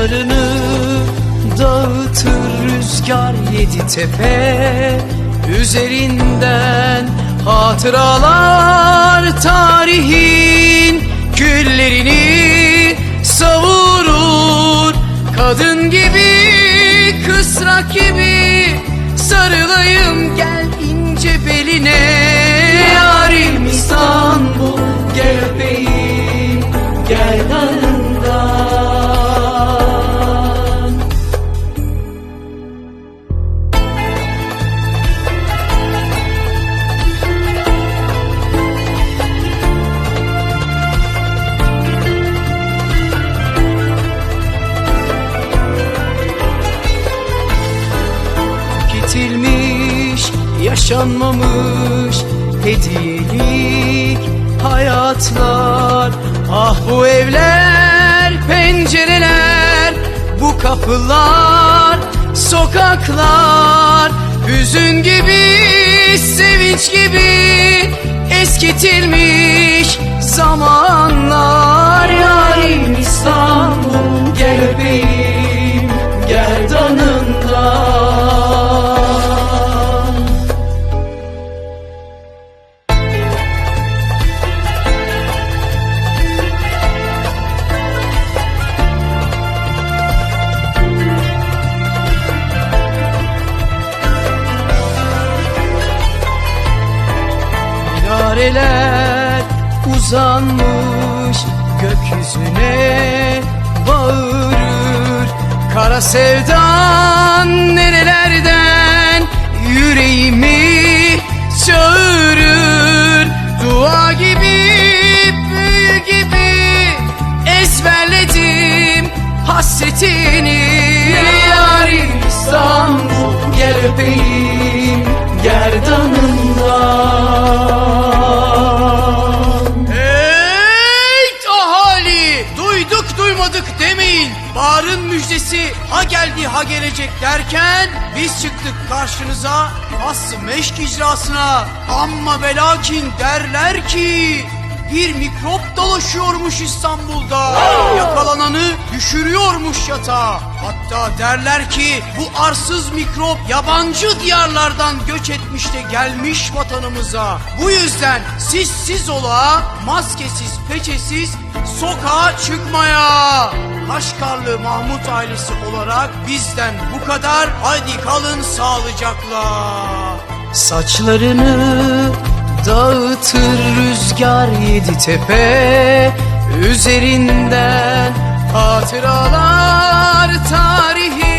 Dağlarını dağıtır rüzgar yedi tepe. Üzerinden hatıralar tarihin Küllerini savurur. Kadın gibi kısrak gibi sarılayım gel. Yaşanmamış hediyelik hayatlar. Ah bu evler, pencereler, bu kapılar, sokaklar. Hüzün gibi, sevinç gibi eskitilmiş zamanlar Minareler uzanmış gökyüzüne bağırır Kara sevdan nerelerden? Yüreğimi çağırır Dua gibi büyü gibi ezberledim hasretini. Yarim İstanbul gel öpeyim Duymadık demeyin. Bağrın müjdesi ha geldi ha gelecek derken biz çıktık karşınıza Aslı meşk icrasına. Amma velakin derler ki bir mikrop dolaşıyormuş İstanbul'da. Yakalananı düşürüyormuş yatağa. Hatta derler ki bu arsız mikrop yabancı diyarlardan göç etmiş de gelmiş vatanımıza. Bu yüzden siz siz ola, maskesiz, peçesiz sokağa çıkmaya. Kaşgarlı Mahmut ailesi olarak bizden bu kadar. Hadi kalın sağlıcakla. Saçlarını dağıtır rüzgar yedi tepe Üzerinden hatıralar tarihin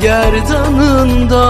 gerdanında.